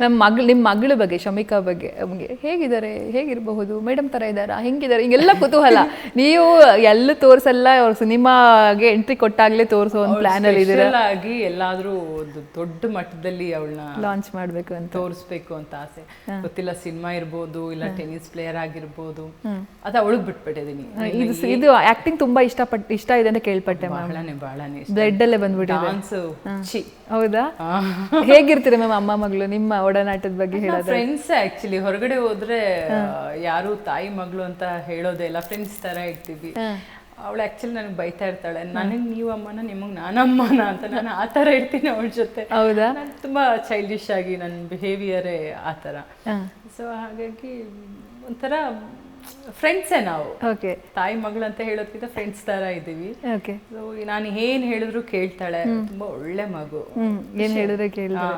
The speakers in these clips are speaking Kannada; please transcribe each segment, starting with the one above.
ನಮ್ಮ ಮಗಳು ನಿಮ್ಮ ಮಗಳ ಬಗ್ಗೆ ಶಮಿಕಾ ಬಗ್ಗೆ ನಮಗೆ ಹೇಗಿದ್ದಾರೆ ಹೇಗಿರಬಹುದು ಮೇಡಮ್ ತರ ಇದ್ದಾರಾ ಹೆಂಗಿದ್ದಾರೆ ಹಿಂಗೆಲ್ಲ ಕುತೂಹಲ. ನೀವು ಎಲ್ಲ ತೋರಿಸಲ್ಲ ಅವ್ರ ಸಿನಿಮಾಗೆ ಎಂಟ್ರಿ ಕೊಟ್ಟಾಗಲೇ ತೋರಿಸೋ ಒಂದು ಪ್ಲಾನ್ ಅಲ್ಲಿ ಇದ್ದೀರಾ? Special ಆಗಿ ಎಲ್ಲಾದ್ರೂ ಒಂದು ದೊಡ್ಡ ಮಟ್ಟದಲ್ಲಿ ಅವಳನ್ನ ಲಾಂಚ್ ಮಾಡಬೇಕು ಅಂತ. ತೋರಿಸ್ಬೇಕು ಅಂತ ಆಸೆ. ಗೊತ್ತಿಲ್ಲ ಸಿನಿಮಾ ಇರ್ಬೋದು ಇಲ್ಲ ಟೆನಿಸ್ ಪ್ಲೇಯರ್ ಆಗಿರ್ಬೋದು. ಅದು ಅವಳಿಗೆ ಬಿಟ್ಬಿಟ್ಟಿದೀನಿ. ಇದು ಇದು ಆಕ್ಟಿಂಗ್ ತುಂಬಾ ಇಷ್ಟಪಟ್ಟು ಇಷ್ಟ ಇದೆ ಅಂತ ಕೇಳ್ಪಟ್ಟೆ ಬಹಳನೇ ಬಹಳನೇ ಬ್ಲಡ್ ಅಲ್ಲೇ ಡಾನ್ಸ್ ಚಿ ಹೌದಾ? ಹೇಗಿರ್ತೀರ ಮ್ಯಾಮ್ ಅಮ್ಮ ಮಗಳು ನಿಮ್ಮ ಒಡನಾಟದ ಬಗ್ಗೆ ಹೇಳೋದು ಫ್ರೆಂಡ್ಸ್ ಆಕ್ಚುಲಿ ಹೊರಗಡೆ ಹೋದ್ರೆ ಯಾರು ತಾಯಿ ಮಗಳು ಅಂತ ಹೇಳೋದೇ ಇಲ್ಲ. ಫ್ರೆಂಡ್ಸ್ ತರ ಇರ್ತೀವಿ. ಅವಳು ಆಕ್ಚುಲಿ ನನಗೆ ಬೈತಾ ಇರ್ತಾಳೆ. ನನಗೆ ನೀವು ಅಮ್ಮನ ನಿಮಗೆ ನಾನಮ್ಮನ ಅಂತ ನಾನು ಆ ಥರ ಇರ್ತೀನಿ ಅವಳ ಜೊತೆ. ಹೌದಾ? ನಾನು ತುಂಬಾ ಚೈಲ್ಡಿಶ್ ಆಗಿ ನನ್ನ ಬಿಹೇವಿಯರೇ ಆ ಥರ. ಸೊ ಹಾಗಾಗಿ ಒಂಥರ ಫ್ರೆಂಡ್ಸೇ ನಾವು. ಓಕೆ ತಾಯಿ ಮಗಳು ಅಂತ ಹೇಳೋದ್ಕಿಂತ ಫ್ರೆಂಡ್ಸ್ ತರ ಇದ್ದೀವಿ. ಓಕೆ ಸೊ ನಾನು ಏನ್ ಹೇಳಿದ್ರು ಕೇಳ್ತಾಳೆ. ತುಂಬಾ ಒಳ್ಳೆ ಮಗು. ಏನ್ ಹೇಳಿದ್ರೆ ಕೇಳಿದ್ರೆ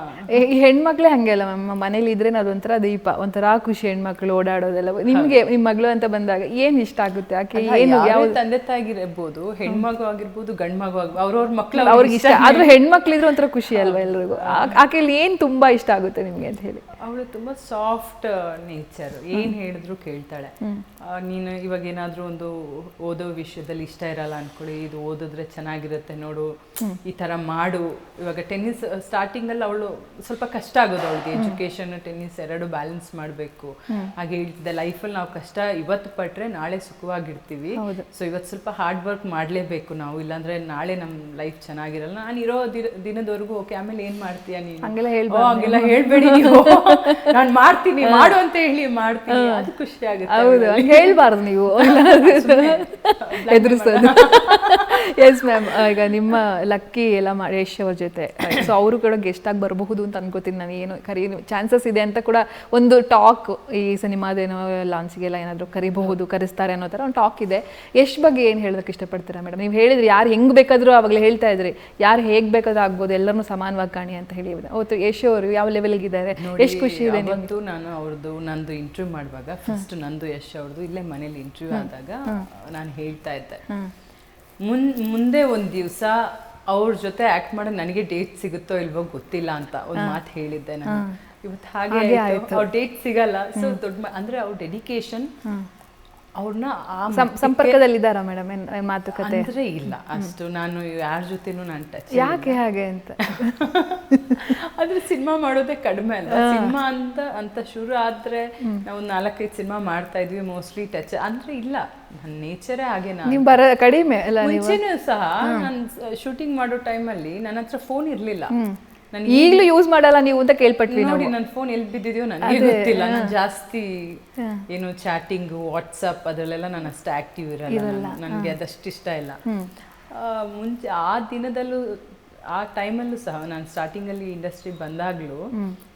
ಈ ಹೆಣ್ಮಕ್ಳೇ ಹಂಗೆ ಅಲ್ಲ ಮ್ಯಾಮ್. ಮನೇಲಿ ಇದ್ರೆ ಅದೊಂಥರ ದೀಪ ಒಂಥರ ಖುಷಿ ಹೆಣ್ಮಕ್ಳು ಓಡಾಡೋದೆಲ್ಲ. ನಿಮ್ಗೆ ನಿಮ್ ಮಗಳು ಅಂತ ಬಂದಾಗ ಏನ್ ಇಷ್ಟ ಆಗುತ್ತೆ? ಆಕೆ ಏನು ಯಾವ ತಂದೆ ತಾಯಿಗಿರ್ಬೋದು ಹೆಣ್ಮಗು ಆಗಿರ್ಬೋದು ಗಂಡ್ ಮಗು ಆಗ್ಬೋದು ಅವ್ರವ್ರ ಮಕ್ಳು ಅವ್ರಿಗೆ ಇಷ್ಟ ಆದ್ರೂ ಹೆಣ್ಮಕ್ಳಿದ್ರೆ ಒಂಥರ ಖುಷಿ ಅಲ್ವಾ ಎಲ್ರಿಗೂ? ಆಕೆ ಆಕೆಯಲ್ಲಿ ಏನ್ ತುಂಬಾ ಇಷ್ಟ ಆಗುತ್ತೆ ನಿಮ್ಗೆ ಅಂತ ಹೇಳಿ. ಅವಳು ತುಂಬಾ ಸಾಫ್ಟ್ ನೇಚರ್ ಏನ್ ಹೇಳಿದ್ರು ಕೇಳ್ತಾಳೆ. ನೀನು ಇವಾಗ ಏನಾದರೂ ಒಂದು ಓದೋ ವಿಷಯದಲ್ಲಿ ಇಷ್ಟ ಇರಲ್ಲ ಅನ್ಕೊಳ್ಳಿ ಇದು ಓದಿದ್ರೆ ಚೆನ್ನಾಗಿರುತ್ತೆ ನೋಡು ಈ ತರ ಮಾಡು. ಇವಾಗ ಟೆನ್ನಿಸ್ ಸ್ಟಾರ್ಟಿಂಗಲ್ಲಿ ಅವಳು ಸ್ವಲ್ಪ ಕಷ್ಟ ಆಗೋದು ಅವಳಿಗೆ. ಎಜುಕೇಶನ್ ಟೆನ್ನಿಸ್ ಎರಡು ಬ್ಯಾಲೆನ್ಸ್ ಮಾಡಬೇಕು. ಹಾಗೆ ಹೇಳ್ತಿದ್ದೆ ಲೈಫಲ್ಲಿ ನಾವು ಕಷ್ಟ ಇವತ್ತು ಪಟ್ಟರೆ ನಾಳೆ ಸುಖವಾಗಿರ್ತೀವಿ. ಸೊ ಇವತ್ತು ಸ್ವಲ್ಪ ಹಾರ್ಡ್ ವರ್ಕ್ ಮಾಡಲೇಬೇಕು ನಾವು. ಇಲ್ಲಾಂದ್ರೆ ನಾಳೆ ನಮ್ಮ ಲೈಫ್ ಚೆನ್ನಾಗಿರಲ್ಲ. ನಾನು ಇರೋ ದಿನ- ದಿನದವರೆಗೂ ಓಕೆ ಆಮೇಲೆ ಏನು ಮಾಡ್ತೀಯ ನೀನು? ಹಂಗೆಲ್ಲ ಹೇಳ್ಬೇಡಿ ನೀವು. ನಾನು ಮಾಡ್ತೀನಿ ಮಾಡು ಅಂತ ಹೇಳಿ ಮಾಡ್ತೀನಿ. ಅದು ಖುಷಿ ಆಗುತ್ತೆ ಹೇಳ್ಬಾರ್ದು ನೀವು. ಎದುರಿಸೋದು. ಎಸ್ ಮ್ಯಾಮ್ ಈಗ ನಿಮ್ಮ ಲಕ್ಕಿ ಎಲ್ಲ ಮಾಡಿ ಯಶ್ ಅವ್ರ ಜೊತೆ. ಸೊ ಅವರು ಕೂಡ ಗೆಸ್ಟ್ ಆಗಿ ಬರಬಹುದು ಅಂತ ಅನ್ಕೋತೀನಿ ನಾನು. ಏನು ಕರಿ ಚಾನ್ಸಸ್ ಇದೆ ಅಂತ ಕೂಡ ಒಂದು ಟಾಕ್ ಈ ಸಿನಿಮಾದೇನೋ ಲಾಂಚ್ಗೆಲ್ಲ ಏನಾದರೂ ಕರಿಬಹುದು ಕರೆಸ್ತಾರೆ ಅನ್ನೋ ಥರ ಒಂದು ಟಾಕ್ ಇದೆ. ಯಶ್ ಬಗ್ಗೆ ಏನು ಹೇಳೋದಕ್ಕೆ ಇಷ್ಟಪಡ್ತೀರಾ ಮೇಡಮ್ ನೀವು ಹೇಳಿದ್ರಿ ಯಾರು ಹೆಂಗ್ ಬೇಕಾದರೂ ಆವಾಗಲೇ ಹೇಳ್ತಾ ಇದ್ರಿ. ಯಾರು ಹೇಗ್ ಬೇಕಾದ್ರೂ ಆಗ್ಬೋದು ಎಲ್ಲರನ್ನೂ ಸಮಾನವಾಗಿ ಕಾಣಿ ಅಂತ ಹೇಳಿ ಅವತ್ತು ಯಶ್ ಅವರು ಯಾವ ಲೆವೆಲ್ಗಿದ್ದಾರೆ ಎಷ್ಟು ಖುಷಿ ಇದೆ ನಾನು ಅವ್ರದ್ದು ನಂದು ಇಂಟರ್ವ್ಯೂ ಮಾಡುವಾಗ ಫಸ್ಟ್ ನಂದು ಯಶ್ ಅವ್ರದ್ದು ಇಲ್ಲೇ ಮನೇಲಿ ಇಂಟರ್ವ್ಯೂ ಆದಾಗ ನಾನು ಹೇಳ್ತಾ ಇದ್ದೆ. ಮುನ್ ಮುಂದೆ ಒಂದು ದಿವಸ ಅವ್ರ ಜೊತೆ ಆಕ್ಟ್ ಮಾಡೋ ನನಗೆ ಡೇಟ್ ಸಿಗುತ್ತೋ ಇಲ್ವೋ ಗೊತ್ತಿಲ್ಲ ಅಂತ ಒಂದು ಮಾತು ಹೇಳಿದ್ದೆ ನಾನು. ಇವತ್ತು ಹಾಗೆ ಅವ್ರ ಡೇಟ್ ಸಿಗಲ್ಲ. ಸೊ ದೊಡ್ಡ ಅಂದ್ರೆ ಅವ್ರ ಡೆಡಿಕೇಶನ್ ಅವ್ರನ್ನ ಸಂಪರ್ಕದಲ್ಲಿದ್ದಾರಾ ಮೇಡಮ್ ಮಾತುಕತೆ? ಅಂದ್ರೆ ಇಲ್ಲ. ಅಷ್ಟು ನಾನು ಯಾರ ಜೊತೆನೂ ನಾನು ಟಚ್ ಯಾಕೆ ಹಾಗೆ ಅಂತ? ಆದ್ರೆ ಸಿನಿಮಾ ಮಾಡೋದೇ ಕಡಿಮೆ ಅಲ್ಲ ಸಿನಿಮಾ ಅಂತ ಅಂತ ಶುರು ಆದ್ರೆ ನಾವು ನಾಲ್ಕೈದು ಸಿನಿಮಾ ಮಾಡ್ತಾ ಇದ್ವಿ ಮೋಸ್ಟ್ಲಿ ಟಚ್ ಅಂದ್ರೆ ಇಲ್ಲ. ನನ್ನ ನೇಚರೇ ಹಾಗೆ ನಾನು. ನೀವು ಬರ ಕಡಿಮೆ ಅಲ್ಲ ಮುಂಚೆನೂ ಸಹ ನಾನು ಶೂಟಿಂಗ್ ಮಾಡೋ ಟೈಮಲ್ಲಿ ನನ್ನ ಹತ್ರ ಫೋನ್ ಇರ್ಲಿಲ್ಲ. ಈಗಲೂ ಯೂಸ್ ಮಾಡಲ್ಲ ನೀವು ಅಂತ ಕೇಳ್ಪಟ್ವಿ ನೋಡಿ ನನ್ನ ಫೋನ್ ಎಲ್ಲಿ ಬಿದ್ದಿದೆಯೋ ನನಗೆ ಗೊತ್ತಿಲ್ಲ. ನಾನು ಜಾಸ್ತಿ ಏನು ಚಾಟಿಂಗ್ ವಾಟ್ಸಪ್ ಅದರಲ್ಲೆಲ್ಲ ನಾನು ಅಷ್ಟು ಆಕ್ಟಿವ್ ಇರಲ್ಲ ನನಗೆ ಅದಷ್ಟು ಇಷ್ಟ ಇಲ್ಲ. ಆ, ಮುಂಚೆ ಆ ದಿನದಲ್ಲೂ ಆ ಟೈಮಲ್ಲೂ ಸಹ ನಾನು ಸ್ಟಾರ್ಟಿಂಗಲ್ಲಿ ಇಂಡಸ್ಟ್ರಿ ಬಂದಾಗ್ಲೂ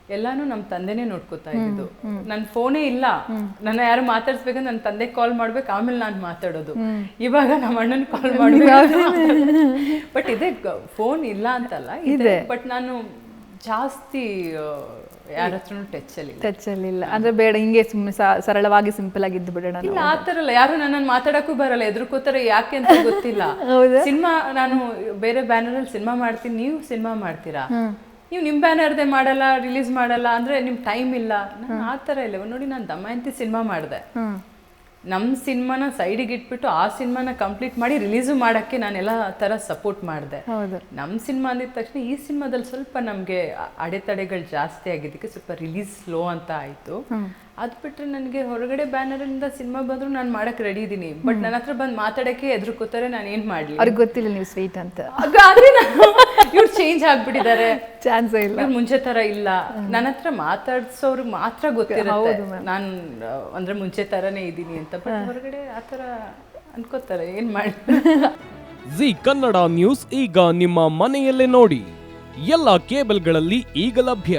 ಎಲ್ಲಾನು ನಮ್ಮ ತಂದೆನೇ ನೋಡ್ಕೋತಾ ಇದ್ದು ನನ್ನ ಫೋನೇ ಇಲ್ಲ. ನನ್ನ ಯಾರು ಮಾತಾಡ್ಸ್ಬೇಕಂದ್ರೆ ನನ್ನ ತಂದೆ ಕಾಲ್ ಮಾಡ್ಬೇಕು ಆಮೇಲೆ ನಾನು ಮಾತಾಡೋದು. ಇವಾಗ ನಮ್ಮ ಅಣ್ಣನ ಕಾಲ್ ಮಾಡ್ಬೇಕು ಬಟ್ ಇದೆ ಫೋನ್ ಇಲ್ಲ ಅಂತಲ್ಲ ಇದೆ. ಬಟ್ ನಾನು ಜಾಸ್ತಿ ಯಾರ ಹತ್ರನೂ ಟಚ್ ಅಲ್ಲಿ. ಟಚ್ ಅಲ್ಲಿ ಇಲ್ಲ. ಅಂದ್ರೆ ಬೇಡ ಹಿಂಗೆ ಸುಮ್ಮನೆ ಸರಳವಾಗಿ ಸಿಂಪಲ್ ಆಗಿ ಇದ್ದು ಬಿಡೋಣ ಇಲ್ಲ ಆ ಥರ ಅಲ್ಲ ಯಾರು ನನ್ನನ್ನು ಮಾತಾಡಕ್ಕೂ ಬರಲ್ಲ. ಎದುರ್ಕೋತಾರೆ ಯಾಕೆ ಅಂತ ಗೊತ್ತಿಲ್ಲ. ಸಿನಿಮಾ ನಾನು ಬೇರೆ ಬ್ಯಾನರ್ ಅಲ್ಲಿ ಸಿನಿಮಾ ಮಾಡ್ತೀನಿ ನೀವು ಸಿನಿಮಾ ಮಾಡ್ತೀರಾ? ನೀವು ನಿಮ್ ಬ್ಯಾನರ್ದೇ ಮಾಡಲ್ಲ ರಿಲೀಸ್ ಮಾಡಲ್ಲ ಅಂದ್ರೆ ನಿಮ್ ಟೈಮ್ ಇಲ್ಲ. ನಾನು ಆ ಥರ ಇಲ್ಲ. ನೋಡಿ ನಾನು ದಮಯಂತಿ ಸಿನಿಮಾ ಮಾಡಿದೆ. ನಮ್ಮ ಸಿನಿಮಾನ ಸೈಡಿಗೆ ಇಟ್ಬಿಟ್ಟು ಆ ಸಿನಿಮಾನ ಕಂಪ್ಲೀಟ್ ಮಾಡಿ ರಿಲೀಸು ಮಾಡೋಕ್ಕೆ ನಾನೆಲ್ಲ ಥರ ಸಪೋರ್ಟ್ ಮಾಡಿದೆ. ನಮ್ಮ ಸಿನಿಮಾ ಅಂದಿದ ತಕ್ಷಣ ಈ ಸಿನಿಮಾದಲ್ಲಿ ಸ್ವಲ್ಪ ನಮಗೆ ಅಡೆತಡೆಗಳು ಜಾಸ್ತಿ ಆಗಿದ್ದಕ್ಕೆ ಸ್ವಲ್ಪ ರಿಲೀಸ್ ಸ್ಲೋ ಅಂತ ಆಯಿತು. ಅದು ಬಿಟ್ಟರೆ ನನಗೆ ಹೊರಗಡೆ ಬ್ಯಾನರಿಂದ ಸಿನಿಮಾ ಬಂದರೂ ನಾನು ಮಾಡಕ್ಕೆ ರೆಡಿ ಇದ್ದೀನಿ ಬಟ್ ನನ್ನ ಹತ್ರ ಬಂದು ಮಾತಾಡೋಕ್ಕೆ ಎದುರುಕೋತಾರೆ ನಾನು ಏನು ಮಾಡಲಿ? ಅವ್ರಿಗೆ ಗೊತ್ತಿಲ್ಲ ನೀವು ಸ್ವೀಟ್ ಅಂತ. ಹಾಗಾದ್ರೆ ಇವ್ರು ಚೇಂಜ್ ಆಗ್ಬಿಟ್ಟಿದ್ದಾರೆ. ಚಾನ್ಸೇ ಇಲ್ಲ. ಮುಂಚೆ ತರ ಇಲ್ಲ. ನನ್ನ ಹತ್ರ ಮಾತಾಡ್ಸೋರು ಮಾತ್ರ ಗೊತ್ತಿರುತ್ತೆ. ನಾನು ಅಂದ್ರೆ ಮುಂಚೆ ತರನೇ ಇದ್ದೀನಿ ಅಂತ. ಬಟ್ ಹೊರಗಡೆ ಆ ಥರ ಅನ್ಕೋತಾರೆ. ಏನ್ ಮಾಡಿ? ಜಿ ಕನ್ನಡ ನ್ಯೂಸ್ ಈಗ ನಿಮ್ಮ ಮನೆಯಲ್ಲೇ ನೋಡಿ. ಎಲ್ಲ ಕೇಬಲ್ಗಳಲ್ಲಿ ಈಗ ಲಭ್ಯ.